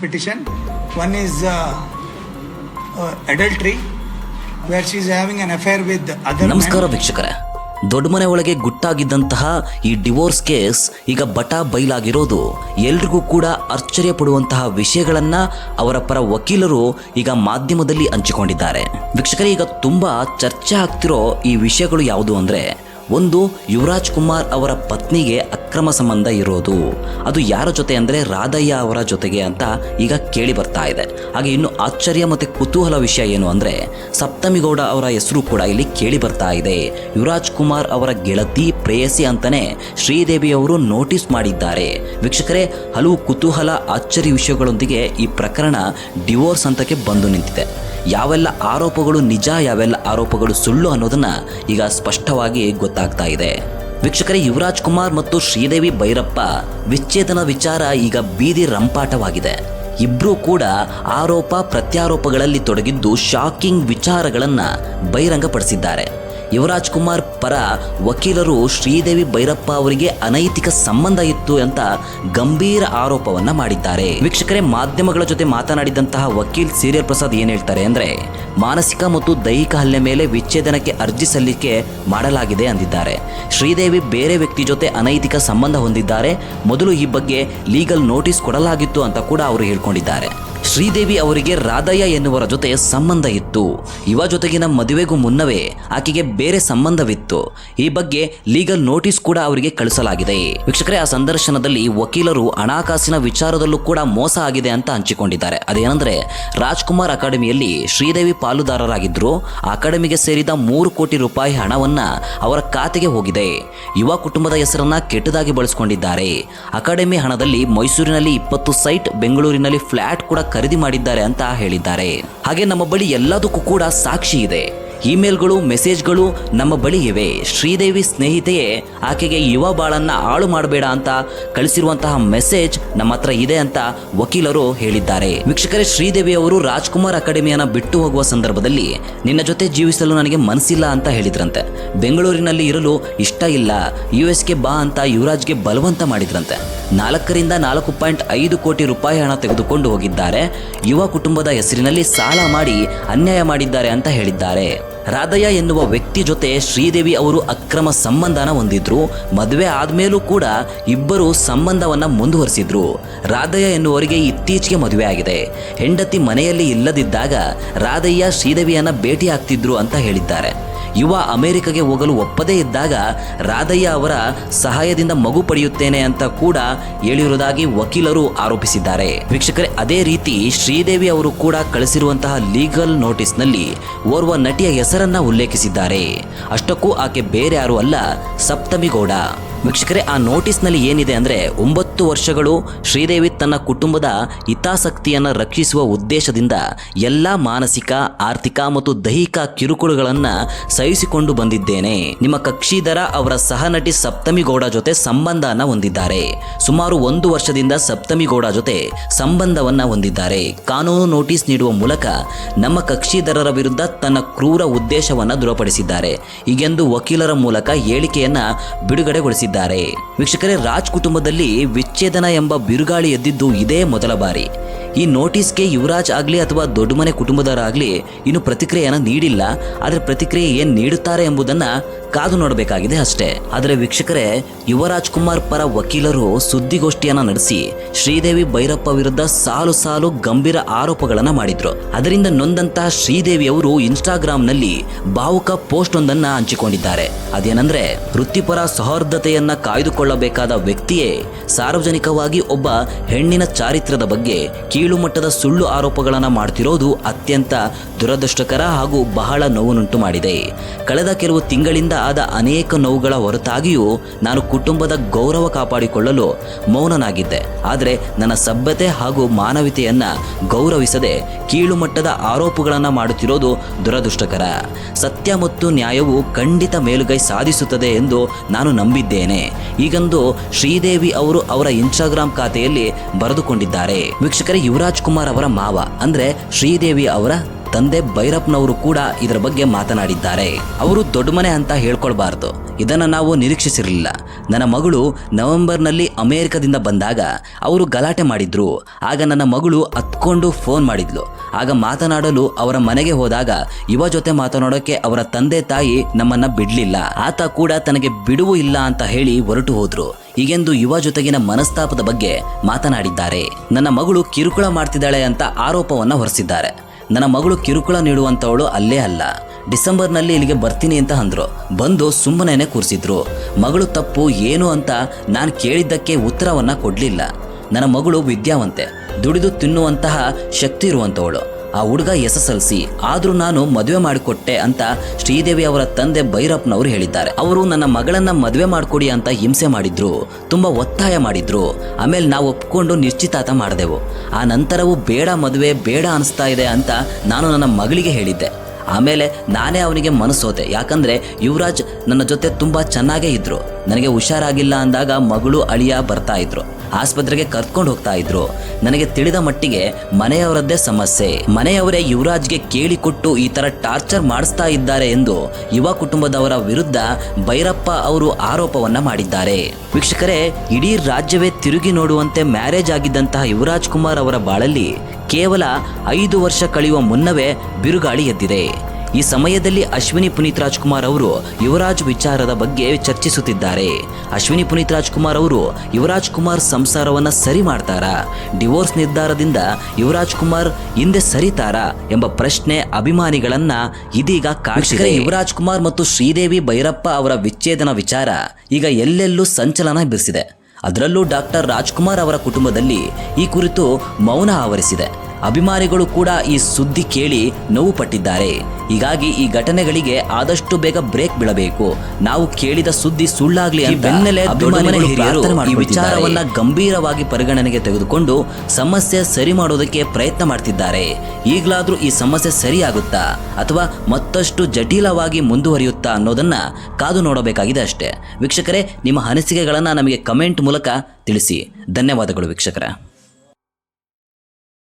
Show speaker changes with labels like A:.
A: petition. One is uh, uh, adultery, where she is having an affair with other
B: ನಮಸ್ಕಾರ
A: men.
B: ವೀಕ್ಷಕರೇ ದೊಡ್ಡ ಮನೆ ಒಳಗೆ ಗುಟ್ಟಾಗಿದ್ದಂತಹ ಈ ಡಿವೋರ್ಸ್ ಕೇಸ್ ಈಗ ಬಟ ಬೈಲಾಗಿರೋದು ಎಲ್ರಿಗೂ ಕೂಡ ಆಶ್ಚರ್ಯ ಪಡುವಂತಹ ವಿಷಯಗಳನ್ನ ಅವರ ಪರ ವಕೀಲರು ಈಗ ಮಾಧ್ಯಮದಲ್ಲಿ ಹಂಚಿಕೊಂಡಿದ್ದಾರೆ ವೀಕ್ಷಕರೇ ಈಗ ತುಂಬಾ ಚರ್ಚೆ ಆಗ್ತಿರೋ ಈ ವಿಷಯಗಳು ಯಾವುದು ಅಂದ್ರೆ ಒಂದು ಯುವರಾಜ್ ಕುಮಾರ್ ಅವರ ಪತ್ನಿಗೆ ಅಕ್ರಮ ಸಂಬಂಧ ಇರೋದು. ಅದು ಯಾರ ಜೊತೆ ಅಂದರೆ ರಾಧಯ್ಯ ಅವರ ಜೊತೆಗೆ ಅಂತ ಈಗ ಕೇಳಿ ಬರ್ತಾ ಇದೆ. ಹಾಗೆ ಇನ್ನು ಆಶ್ಚರ್ಯ ಮತ್ತು ಕುತೂಹಲ ವಿಷಯ ಏನು ಅಂದರೆ ಸಪ್ತಮಿಗೌಡ ಅವರ ಹೆಸರು ಕೂಡ ಇಲ್ಲಿ ಕೇಳಿ ಬರ್ತಾ ಇದೆ. ಯುವರಾಜ್ ಕುಮಾರ್ ಅವರ ಗೆಳತಿ ಪ್ರೇಯಸಿ ಅಂತಲೇ ಶ್ರೀದೇವಿ ಅವರು ನೋಟಿಸ್ ಮಾಡಿದ್ದಾರೆ. ವೀಕ್ಷಕರೇ, ಹಲವು ಕುತೂಹಲ, ಆಶ್ಚರ್ಯ ವಿಷಯಗಳೊಂದಿಗೆ ಈ ಪ್ರಕರಣ ಡಿವೋರ್ಸ್ ಹಂತಕ್ಕೆ ಬಂದು ನಿಂತಿದೆ. ಯಾವೆಲ್ಲ ಆರೋಪಗಳು ನಿಜ, ಯಾವೆಲ್ಲ ಆರೋಪಗಳು ಸುಳ್ಳು ಅನ್ನೋದನ್ನ ಈಗ ಸ್ಪಷ್ಟವಾಗಿ ಗೊತ್ತಾಗ್ತಾ ಇದೆ. ವೀಕ್ಷಕರೇ, ಯುವರಾಜ್ ಕುಮಾರ್ ಮತ್ತು ಶ್ರೀದೇವಿ ಭೈರಪ್ಪ ವಿಚ್ಛೇದನ ವಿಚಾರ ಈಗ ಬೀದಿ ರಂಪಾಟವಾಗಿದೆ. ಇಬ್ಬರೂ ಕೂಡ ಆರೋಪ ಪ್ರತ್ಯಾರೋಪಗಳಲ್ಲಿ ತೊಡಗಿದ್ದು ಶಾಕಿಂಗ್ ವಿಚಾರಗಳನ್ನು ಬಹಿರಂಗಪಡಿಸಿದ್ದಾರೆ. ಯುವರಾಜ್ ಕುಮಾರ್ ಪರ ವಕೀಲರು ಶ್ರೀದೇವಿ ಭೈರಪ್ಪ ಅವರಿಗೆ ಅನೈತಿಕ ಸಂಬಂಧ ಇತ್ತು ಅಂತ ಗಂಭೀರ ಆರೋಪವನ್ನ ಮಾಡಿದ್ದಾರೆ. ವೀಕ್ಷಕರೇ, ಮಾಧ್ಯಮಗಳ ಜೊತೆ ಮಾತನಾಡಿದಂತಹ ವಕೀಲ್ ಸೀರಿಯಲ್ ಪ್ರಸಾದ್ ಏನ್ ಹೇಳ್ತಾರೆ ಅಂದ್ರೆ, ಮಾನಸಿಕ ಮತ್ತು ದೈಹಿಕ ಹಲ್ಲೆ ಮೇಲೆ ವಿಚ್ಛೇದನಕ್ಕೆ ಅರ್ಜಿ ಸಲ್ಲಿಕೆ ಮಾಡಲಾಗಿದೆ ಅಂದಿದ್ದಾರೆ. ಶ್ರೀದೇವಿ ಬೇರೆ ವ್ಯಕ್ತಿ ಜೊತೆ ಅನೈತಿಕ ಸಂಬಂಧ ಹೊಂದಿದ್ದಾರೆ. ಮೊದಲು ಈ ಬಗ್ಗೆ ಲೀಗಲ್ ನೋಟಿಸ್ ಕೊಡಲಾಗಿತ್ತು ಅಂತ ಕೂಡ ಅವರು ಹೇಳ್ಕೊಂಡಿದ್ದಾರೆ. ಶ್ರೀದೇವಿ ಅವರಿಗೆ ರಾಧಯ್ಯ ಎನ್ನುವರ ಜೊತೆ ಸಂಬಂಧ ಇತ್ತು. ಇವ ಜೊತೆಗಿನ ಮದುವೆಗೂ ಮುನ್ನವೇ ಆಕೆಗೆ ಬೇರೆ ಸಂಬಂಧವಿತ್ತು. ಈ ಬಗ್ಗೆ ಲೀಗಲ್ ನೋಟಿಸ್ ಕೂಡ ಅವರಿಗೆ ಕಳಿಸಲಾಗಿದೆ. ವೀಕ್ಷಕರೇ, ಆ ಸಂದರ್ಶನದಲ್ಲಿ ವಕೀಲರು ಹಣಕಾಸಿನ ವಿಚಾರದಲ್ಲೂ ಕೂಡ ಮೋಸ ಆಗಿದೆ ಅಂತ ಹಂಚಿಕೊಂಡಿದ್ದಾರೆ. ಅದೇನೆಂದ್ರೆ, ರಾಜ್ಕುಮಾರ್ ಅಕಾಡೆಮಿಯಲ್ಲಿ ಶ್ರೀದೇವಿ ಪಾಲುದಾರರಾಗಿದ್ದರು ಅಕಾಡೆಮಿಗೆ ಸೇರಿದ ಮೂರು ಕೋಟಿ ರೂಪಾಯಿ ಹಣವನ್ನ ಅವರ ಖಾತೆಗೆ ಹೋಗಿದೆ. ಯುವ ಕುಟುಂಬದ ಹೆಸರನ್ನ ಕೆಟ್ಟದಾಗಿ ಬಳಸಿಕೊಂಡಿದ್ದಾರೆ. ಅಕಾಡೆಮಿ ಹಣದಲ್ಲಿ ಮೈಸೂರಿನಲ್ಲಿ ಇಪ್ಪತ್ತು ಸೈಟ್, ಬೆಂಗಳೂರಿನಲ್ಲಿ ಫ್ಲಾಟ್ ಕೂಡ ಖರೀದಿ ಮಾಡಿದ್ದಾರೆ ಅಂತ ಹೇಳಿದ್ದಾರೆ. ಹಾಗೆ ನಮ್ಮ ಬಳಿ ಎಲ್ಲದಕ್ಕೂ ಕೂಡ ಸಾಕ್ಷಿ ಇದೆ. ಇಮೇಲ್ಗಳು, ಮೆಸೇಜ್ಗಳು ನಮ್ಮ ಬಳಿ ಇವೆ. ಶ್ರೀದೇವಿ ಸ್ನೇಹಿತೆಯೇ, ಆಕೆಗೆ ಯುವ ಬಾಳನ್ನ ಹಾಳು ಮಾಡಬೇಡ ಅಂತ ಕಳಿಸಿರುವಂತಹ ಮೆಸೇಜ್ ನಮ್ಮ ಹತ್ರ ಇದೆ ಅಂತ ವಕೀಲರು ಹೇಳಿದ್ದಾರೆ. ವೀಕ್ಷಕರೇ, ಶ್ರೀದೇವಿ ಅವರು ರಾಜ್ಕುಮಾರ್ ಅಕಾಡೆಮಿಯನ್ನ ಬಿಟ್ಟು ಹೋಗುವ ಸಂದರ್ಭದಲ್ಲಿ ನಿನ್ನ ಜೊತೆ ಜೀವಿಸಲು ನನಗೆ ಮನಸ್ಸಿಲ್ಲ ಅಂತ ಹೇಳಿದ್ರಂತೆ. ಬೆಂಗಳೂರಿನಲ್ಲಿ ಇರಲು ಇಷ್ಟ ಇಲ್ಲ. ಯು ಎಸ್ಗೆ ಬಾ ಅಂತ ಯುವರಾಜ್ಗೆ ಬಲವಂತ ಮಾಡಿದ್ರಂತೆ. ನಾಲ್ಕರಿಂದ ನಾಲ್ಕು ಪಾಯಿಂಟ್ ಐದು ಕೋಟಿ ರೂಪಾಯಿ ಹಣ ತೆಗೆದುಕೊಂಡು ಹೋಗಿದ್ದಾರೆ. ಯುವ ಕುಟುಂಬದ ಹೆಸರಿನಲ್ಲಿ ಸಾಲ ಮಾಡಿ ಅನ್ಯಾಯ ಮಾಡಿದ್ದಾರೆ ಅಂತ ಹೇಳಿದ್ದಾರೆ. ರಾಧಯ್ಯ ಎನ್ನುವ ವ್ಯಕ್ತಿ ಜೊತೆ ಶ್ರೀದೇವಿ ಅವರು ಅಕ್ರಮ ಸಂಬಂಧನ ಹೊಂದಿದ್ರು. ಮದುವೆ ಆದ್ಮೇಲೂ ಕೂಡ ಇಬ್ಬರು ಸಂಬಂಧವನ್ನ ಮುಂದುವರಿಸಿದ್ರು. ರಾಧಯ್ಯ ಎನ್ನುವರಿಗೆ ಇತ್ತೀಚೆಗೆ ಮದುವೆ ಆಗಿದೆ. ಹೆಂಡತಿ ಮನೆಯಲ್ಲಿ ಇಲ್ಲದಿದ್ದಾಗ ರಾಧಯ್ಯ ಶ್ರೀದೇವಿಯನ್ನ ಭೇಟಿ ಆಗ್ತಿದ್ರು ಅಂತ ಹೇಳಿದ್ದಾರೆ. ಯುವ ಅಮೆರಿಕಗೆ ಹೋಗಲು ಒಪ್ಪದೇ ಇದ್ದಾಗ ರಾಧಯ್ಯ ಅವರ ಸಹಾಯದಿಂದ ಮಗು ಪಡೆಯುತ್ತೇನೆ ಅಂತ ಕೂಡ ಹೇಳಿರುವುದಾಗಿ ವಕೀಲರು ಆರೋಪಿಸಿದ್ದಾರೆ. ವೀಕ್ಷಕರೇ, ಅದೇ ರೀತಿ ಶ್ರೀದೇವಿ ಅವರು ಕೂಡ ಕಳಿಸಿರುವಂತಹ ಲೀಗಲ್ ನೋಟಿಸ್ನಲ್ಲಿ ಓರ್ವ ನಟಿಯ ಹೆಸರನ್ನ ಉಲ್ಲೇಖಿಸಿದ್ದಾರೆ. ಅಷ್ಟಕ್ಕೂ ಆಕೆ ಬೇರೆ ಯಾರು ಅಲ್ಲ ಸಪ್ತಮಿಗೌಡ ವೀಕ್ಷಕರೇ, ಆ ನೋಟಿಸ್ನಲ್ಲಿ ಏನಿದೆ ಅಂದ್ರೆ ಒಂಬತ್ತು ವರ್ಷಗಳು ಶ್ರೀದೇವಿ ತನ್ನ ಕುಟುಂಬದ ಹಿತಾಸಕ್ತಿಯನ್ನು ರಕ್ಷಿಸುವ ಉದ್ದೇಶದಿಂದ ಎಲ್ಲ ಮಾನಸಿಕ, ಆರ್ಥಿಕ ಮತ್ತು ದೈಹಿಕ ಕಿರುಕುಳಗಳನ್ನು ಸಹಿಸಿಕೊಂಡು ಬಂದಿದ್ದೇನೆ. ನಿಮ್ಮ ಕಕ್ಷಿಧರ ಅವರ ಸಹನಟಿ ಸಪ್ತಮಿ ಗೌಡ ಜೊತೆ ಸಂಬಂಧನ ಹೊಂದಿದ್ದಾರೆ. ಸುಮಾರು ಒಂದು ವರ್ಷದಿಂದ ಸಪ್ತಮಿ ಗೌಡ ಜೊತೆ ಸಂಬಂಧವನ್ನ ಹೊಂದಿದ್ದಾರೆ. ಕಾನೂನು ನೋಟಿಸ್ ನೀಡುವ ಮೂಲಕ ನಮ್ಮ ಕಕ್ಷಿಧರರ ವಿರುದ್ಧ ತನ್ನ ಕ್ರೂರ ಉದ್ದೇಶವನ್ನ ದೃಢಪಡಿಸಿದ್ದಾರೆ. ಹೀಗೆಂದು ವಕೀಲರ ಮೂಲಕ ಹೇಳಿಕೆಯನ್ನ ಬಿಡುಗಡೆಗೊಳಿಸಿದ್ದಾರೆ. ವೀಕ್ಷಕರೇ, ರಾಜ್ ಕುಟುಂಬದಲ್ಲಿ ವಿಚ್ಛೇದನ ಎಂಬ ಬಿರುಗಾಳಿ ಎದ್ದಿದ್ದು ಇದೇ ಮೊದಲ ಬಾರಿ. ಈ ನೋಟಿಸ್ಗೆ ಯುವರಾಜ್ ಆಗಲಿ ಅಥವಾ ದೊಡ್ಡ ಮನೆ ಕುಟುಂಬದವರಾಗಲಿ ಇನ್ನು ಪ್ರತಿಕ್ರಿಯೆಯನ್ನು ನೀಡಿಲ್ಲ. ಆದರೆ ಪ್ರತಿಕ್ರಿಯೆ ಏನು ನೀಡುತ್ತಾರೆ ಎಂಬುದನ್ನು ಕಾದು ನೋಡಬೇಕಾಗಿದೆ ಅಷ್ಟೇ. ಆದರೆ ವೀಕ್ಷಕರೇ, ಯುವರಾಜ್ ಕುಮಾರ್ ಪರ ವಕೀಲರು ಸುದ್ದಿಗೋಷ್ಠಿಯನ್ನ ನಡೆಸಿ ಶ್ರೀದೇವಿ ಭೈರಪ್ಪ ವಿರುದ್ಧ ಸಾಲು ಸಾಲು ಗಂಭೀರ ಆರೋಪಗಳನ್ನು ಮಾಡಿದ್ರು. ಅದರಿಂದ ನೊಂದಂತಹ ಶ್ರೀದೇವಿ ಅವರು ಇನ್ಸ್ಟಾಗ್ರಾಂನಲ್ಲಿ ಭಾವುಕ ಪೋಸ್ಟ್ ಒಂದನ್ನ ಹಂಚಿಕೊಂಡಿದ್ದಾರೆ. ಅದೇನಂದ್ರೆ, ವೃತ್ತಿಪರ ಸೌಹಾರ್ದತೆಯನ್ನ ಕಾಯ್ದುಕೊಳ್ಳಬೇಕಾದ ವ್ಯಕ್ತಿಯೇ ಸಾರ್ವಜನಿಕವಾಗಿ ಒಬ್ಬ ಹೆಣ್ಣಿನ ಚಾರಿತ್ರದ ಬಗ್ಗೆ ಕೀಳು ಮಟ್ಟದ ಸುಳ್ಳು ಆರೋಪಗಳನ್ನು ಮಾಡ್ತಿರೋದು ಅತ್ಯಂತ ದುರದೃಷ್ಟಕರ ಹಾಗೂ ಬಹಳ ನೋವುನುಂಟು ಮಾಡಿದೆ. ಕಳೆದ ಕೆಲವು ತಿಂಗಳಿಂದ ಆದ ಅನೇಕ ನೋವುಗಳ ಹೊರತಾಗಿಯೂ ನಾನು ಕುಟುಂಬದ ಗೌರವ ಕಾಪಾಡಿಕೊಳ್ಳಲು ಮೌನನಾಗಿದ್ದೆ. ಆದರೆ ನನ್ನ ಸಭ್ಯತೆ ಹಾಗೂ ಮಾನವೀಯತೆಯನ್ನ ಗೌರವಿಸದೆ ಕೀಳು ಮಟ್ಟದ ಆರೋಪಗಳನ್ನು ಮಾಡುತ್ತಿರೋದು ದುರದೃಷ್ಟಕರ. ಸತ್ಯ ಮತ್ತು ನ್ಯಾಯವು ಖಂಡಿತ ಮೇಲುಗೈ ಸಾಧಿಸುತ್ತದೆ ಎಂದು ನಾನು ನಂಬಿದ್ದೇನೆ. ಈಗಂದು ಶ್ರೀದೇವಿ ಅವರು ಅವರ ಇನ್ಸ್ಟಾಗ್ರಾಂ ಖಾತೆಯಲ್ಲಿ ಬರೆದುಕೊಂಡಿದ್ದಾರೆ. ವೀಕ್ಷಕರೇ ಯುವರಾಜ್ ಅವರ ಮಾವ ಅಂದ್ರೆ ಶ್ರೀದೇವಿ ಅವರ ತಂದೆ ಭೈರಪ್ಪನವರು ಕೂಡ ಇದರ ಬಗ್ಗೆ ಮಾತನಾಡಿದ್ದಾರೆ. ಅವರು ದೊಡ್ಡ ಮನೆ ಅಂತ ಹೇಳ್ಕೊಳ್ಬಾರ್ದು. ಇದನ್ನ ನಾವು ನಿರೀಕ್ಷಿಸಿರಲಿಲ್ಲ. ನನ್ನ ಮಗಳು ನವೆಂಬರ್ನಲ್ಲಿ ಅಮೆರಿಕದಿಂದ ಬಂದಾಗ ಅವರು ಗಲಾಟೆ ಮಾಡಿದ್ರು. ಆಗ ನನ್ನ ಮಗಳು ಹತ್ಕೊಂಡು ಫೋನ್ ಮಾಡಿದ್ಲು. ಆಗ ಮಾತನಾಡಲು ಅವರ ಮನೆಗೆ ಹೋದಾಗ ಯುವ ಜೊತೆ ಮಾತನಾಡೋಕೆ ಅವರ ತಂದೆ ತಾಯಿ ನಮ್ಮನ್ನ ಬಿಡ್ಲಿಲ್ಲ. ಆತ ಕೂಡ ತನಗೆ ಬಿಡುವು ಇಲ್ಲ ಅಂತ ಹೇಳಿ ಹೊರಟು ಹೋದ್ರು. ಹೀಗೆಂದು ಯುವ ಜೊತೆಗಿನ ಮನಸ್ತಾಪದ ಬಗ್ಗೆ ಮಾತನಾಡಿದ್ದಾರೆ. ನನ್ನ ಮಗಳು ಕಿರುಕುಳ ಮಾಡ್ತಿದ್ದಾಳೆ ಅಂತ ಆರೋಪವನ್ನ ಹೊರಿಸಿದ್ದಾರೆ. ನನ್ನ ಮಗಳು ಕಿರುಕುಳ ನೀಡುವಂಥವಳು ಅಲ್ಲೇ ಅಲ್ಲ. ಡಿಸೆಂಬರ್ನಲ್ಲಿ ಇಲ್ಲಿಗೆ ಬರ್ತೀನಿ ಅಂತ ಅಂದರು. ಬಂದು ಸುಮ್ಮನೆ ಕೂರಿಸಿದ್ರು. ಮಗಳು ತಪ್ಪು, ಏನು ಅಂತ ನಾನು ಕೇಳಿದ್ದಕ್ಕೆ ಉತ್ತರವನ್ನು ಕೊಡಲಿಲ್ಲ. ನನ್ನ ಮಗಳು ವಿದ್ಯಾವಂತೆ. ದುಡಿದು ತಿನ್ನುವಂತಹ ಶಕ್ತಿ ಇರುವಂತವಳು. ಆ ಹುಡುಗ ಎಸ್ ಎಸ್ ಎಲ್ ಸಿ ಆದ್ರೂ ನಾನು ಮದುವೆ ಮಾಡಿಕೊಟ್ಟೆ ಅಂತ ಶ್ರೀದೇವಿ ಅವರ ತಂದೆ ಭೈರಪ್ಪನವರು ಹೇಳಿದ್ದಾರೆ. ಅವರು ನನ್ನ ಮಗಳನ್ನ ಮದುವೆ ಮಾಡಿಕೊಡಿ ಅಂತ ಹಿಂಸೆ ಮಾಡಿದ್ರು. ತುಂಬಾ ಒತ್ತಾಯ ಮಾಡಿದ್ರು. ಆಮೇಲೆ ನಾವು ಒಪ್ಕೊಂಡು ನಿಶ್ಚಿತಾರ್ಥ ಮಾಡಿದೆವು. ಆ ನಂತರವೂ ಬೇಡ ಮದುವೆ, ಬೇಡ ಅನಿಸ್ತಾ ಇದೆ ಅಂತ ನಾನು ನನ್ನ ಮಗಳಿಗೆ ಹೇಳಿದ್ದೆ. ಆಮೇಲೆ ನಾನೇ ಅವನಿಗೆ ಮನಸ್ಸೋದೆ. ಯಾಕಂದ್ರೆ ಯುವರಾಜ್ ನನ್ನ ಜೊತೆ ತುಂಬಾ ಚೆನ್ನಾಗೇ ಇದ್ರು. ನನಗೆ ಹುಷಾರಾಗಿಲ್ಲ ಅಂದಾಗ ಮಗಳು ಅಳಿಯ ಬರ್ತಾ ಇದ್ರು. ಆಸ್ಪತ್ರೆಗೆ ಕರ್ಕೊಂಡು ಹೋಗ್ತಾ ಇದ್ರು. ನನಗೆ ತಿಳಿದ ಮಟ್ಟಿಗೆ ಮನೆಯವರದ್ದೇ ಸಮಸ್ಯೆ. ಮನೆಯವರೇ ಯುವರಾಜ್ಗೆ ಕೇಳಿಕೊಟ್ಟು ಈ ತರ ಟಾರ್ಚರ್ ಮಾಡಿಸ್ತಾ ಇದ್ದಾರೆ ಎಂದು ಯುವ ಕುಟುಂಬದವರ ವಿರುದ್ಧ ಭೈರಪ್ಪ ಅವರು ಆರೋಪವನ್ನ ಮಾಡಿದ್ದಾರೆ. ವೀಕ್ಷಕರೇ, ಇಡೀ ರಾಜ್ಯವೇ ತಿರುಗಿ ನೋಡುವಂತೆ ಮ್ಯಾರೇಜ್ ಆಗಿದ್ದಂತಹ ಯುವರಾಜ್ ಕುಮಾರ್ ಅವರ ಬಾಳಲ್ಲಿ ಕೇವಲ ಐದು ವರ್ಷ ಕಳೆಯುವ ಮುನ್ನವೇ ಬಿರುಗಾಳಿ ಎದ್ದಿದೆ. ಈ ಸಮಯದಲ್ಲಿ ಅಶ್ವಿನಿ ಪುನೀತ್ ರಾಜ್ಕುಮಾರ್ ಅವರು ಯುವರಾಜ್ ವಿಚಾರದ ಬಗ್ಗೆ ಚರ್ಚಿಸುತ್ತಿದ್ದಾರೆ. ಅಶ್ವಿನಿ ಪುನೀತ್ ರಾಜ್ಕುಮಾರ್ ಅವರು ಯುವರಾಜ್ ಕುಮಾರ್ ಸಂಸಾರವನ್ನ ಸರಿ ಮಾಡ್ತಾರಾ? ಡಿವೋರ್ಸ್ ನಿರ್ಧಾರದಿಂದ ಯುವರಾಜ್ ಕುಮಾರ್ ಹಿಂದೆ ಸರಿತಾರಾ ಎಂಬ ಪ್ರಶ್ನೆ ಅಭಿಮಾನಿಗಳನ್ನ ಇದೀಗ ಕಾಣಿಸಿದೆ ಯುವರಾಜ್ ಕುಮಾರ್ ಮತ್ತು ಶ್ರೀದೇವಿ ಭೈರಪ್ಪ ಅವರ ವಿಚ್ಛೇದನ ವಿಚಾರ ಈಗ ಎಲ್ಲೆಲ್ಲೂ ಸಂಚಲನ ಬಿರಿಸಿದೆ. ಅದರಲ್ಲೂ ಡಾಕ್ಟರ್ ರಾಜ್ಕುಮಾರ್ ಅವರ ಕುಟುಂಬದಲ್ಲಿ ಈ ಕುರಿತು ಮೌನ ಆವರಿಸಿದೆ. ಅಭಿಮಾನಿಗಳು ಕೂಡ ಈ ಸುದ್ದಿ ಕೇಳಿ ನೋವು ಪಟ್ಟಿದ್ದಾರೆ. ಹೀಗಾಗಿ ಈ ಘಟನೆಗಳಿಗೆ ಆದಷ್ಟು ಬೇಗ ಬ್ರೇಕ್ ಬೀಳಬೇಕು. ನಾವು ಕೇಳಿದ ಸುದ್ದಿ ಸುಳ್ಳಾಗ್ಲಿ ಬೆನ್ನಲ್ಲೇ ಈ ವಿಚಾರವನ್ನ ಗಂಭೀರವಾಗಿ ಪರಿಗಣನೆಗೆ ತೆಗೆದುಕೊಂಡು ಸಮಸ್ಯೆ ಸರಿ ಮಾಡೋದಕ್ಕೆ ಪ್ರಯತ್ನ ಮಾಡ್ತಿದ್ದಾರೆ. ಈಗಲಾದ್ರೂ ಈ ಸಮಸ್ಯೆ ಸರಿಯಾಗುತ್ತಾ ಅಥವಾ ಮತ್ತಷ್ಟು ಜಟಿಲವಾಗಿ ಮುಂದುವರಿಯುತ್ತಾ ಅನ್ನೋದನ್ನ ಕಾದು ನೋಡಬೇಕಾಗಿದೆ ಅಷ್ಟೇ. ವೀಕ್ಷಕರೇ ನಿಮ್ಮ ಅನಿಸಿಕೆಗಳನ್ನು ನಮಗೆ ಕಮೆಂಟ್ ಮೂಲಕ ತಿಳಿಸಿ. ಧನ್ಯವಾದಗಳು ವೀಕ್ಷಕರೇ.